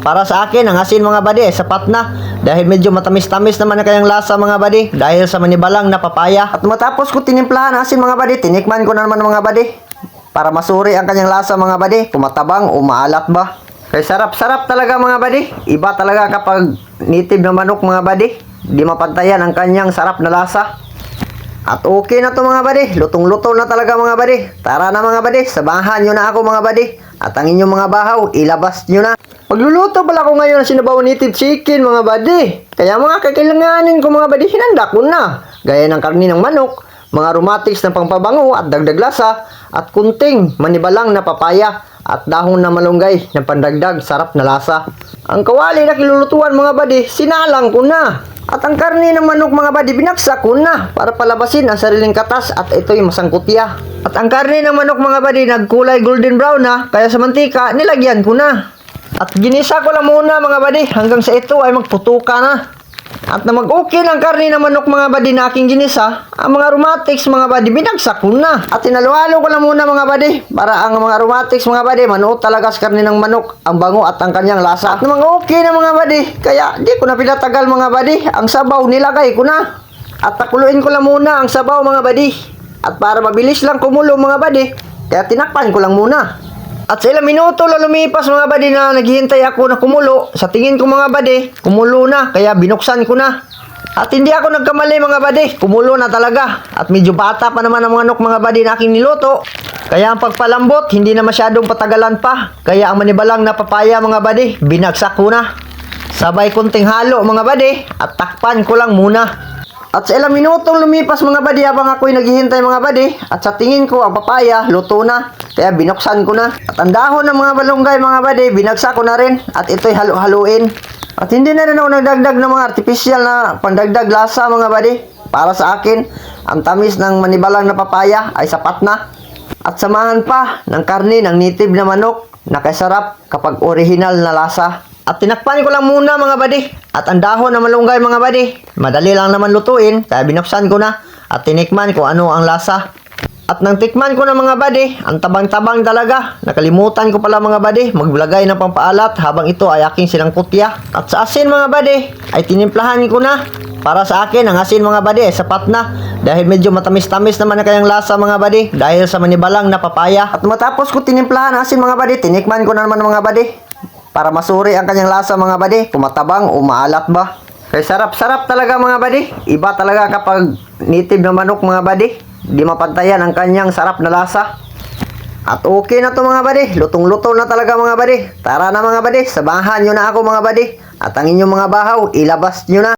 Para sa akin, ang asin mga badi, eh, sapat na. Dahil medyo matamis-tamis naman na kayang lasa mga badi. Dahil sa manibalang na papaya. At matapos ko tinimplahan ang asin mga badi, tinikman ko na naman mga badi. Para masuri ang kanyang lasa mga badi. Kung matabang o maalat ba. Kaya sarap-sarap talaga mga badi. Iba talaga kapag native na manok mga badi. Di mapantayan ang kanyang sarap na lasa. At okay na to mga badi. Lutong-luto na talaga mga badi. Tara na mga badi. Sabahan nyo na ako mga badi. At ang inyong mga bahaw, ilabas nyo na. Pagluluto pala ko ngayon ng sinabaw native chicken mga badi. Kaya mga kakailanganin ko mga badi, hinanda ko na. Gaya ng karni ng manok, mga aromatics na pangpabango at dagdag lasa, at kunting manibalang na papaya at dahon na malunggay na pandagdag sarap na lasa. Ang kawali na kilulutuan mga badi, sinalang ko na. At ang karne ng manok mga badi, binaksak ko na para palabasin ang sariling katas at ito'y masangkutya. At ang karne ng manok mga badi, nagkulay golden brown na, kaya sa mantika, nilagyan ko na. At ginisa ko lang muna mga badi, hanggang sa ito ay magputuka na. At na mag-okay ng karne ng manok mga badi na aking ginisa, ang mga aromatics mga badi, binagsak ko na. At tinalo-halo ko lang muna mga badi, para ang mga aromatics mga badi, manuot talaga sa karne ng manok, ang bango at ang kanyang lasa. At na mag-okay na mga badi, kaya di ko na pinatagal mga badi, ang sabaw nilagay ko na. At takuluin ko lang muna ang sabaw mga badi. At para mabilis lang kumulo mga badi, kaya tinakpan ko lang muna. At sa ilang minuto lang lumipas mga badi na naghihintay ako na kumulo. Sa tingin ko mga badi, kumulo na. Kaya binuksan ko na. At hindi ako nagkamali mga badi. Kumulo na talaga. At medyo bata pa naman ang manok mga badi na aking niluto. Kaya ang pagpalambot, hindi na masyadong patagalan pa. Kaya ang manibalang na papaya mga badi, binagsak ko na. Sabay kunting halo mga badi. At takpan ko lang muna. At sa ilang minutong lumipas mga badi habang ako'y naghihintay mga badi at sa tingin ko ang papaya luto na kaya binuksan ko na. At ang dahon ng mga balunggay mga badi binagsak ko na rin at ito'y halo-haluin. At hindi na rin ako nagdagdag ng mga artificial na pandagdag lasa mga badi. Para sa akin, ang tamis ng manibalang na papaya ay sapat na. At samahan pa ng karne ng native na manok na kasarap kapag original na lasa. At tinakpan ko lang muna mga badi. At ang dahon na malunggay mga badi. Madali lang naman lutuin. Kaya binuksan ko na. At tinikman ko ano ang lasa. At nang tikman ko na mga badi, ang tabang-tabang talaga. Nakalimutan ko pala mga badi, maglagay ng pampaalat habang ito ay aking sinangkutya. At sa asin mga badi, ay tinimplahan ko na. Para sa akin, ang asin mga badi ay sapat na. Dahil medyo matamis-tamis naman na kayang lasa mga badi. Dahil sa manibalang na papaya. At matapos ko tinimplahan ang asin mga badi, tinikman ko na naman mga badi. Para masuri ang kanyang lasa mga badi, kung matabang o maalat ba. Kaya sarap-sarap talaga mga badi. Iba talaga kapag native na manok mga badi. Di mapantayan ang kanyang sarap na lasa. At okay na to mga badi. Lutong-luto na talaga mga badi. Tara na mga badi. Sabahan nyo na ako mga badi. At ang inyong mga bahaw, ilabas nyo na.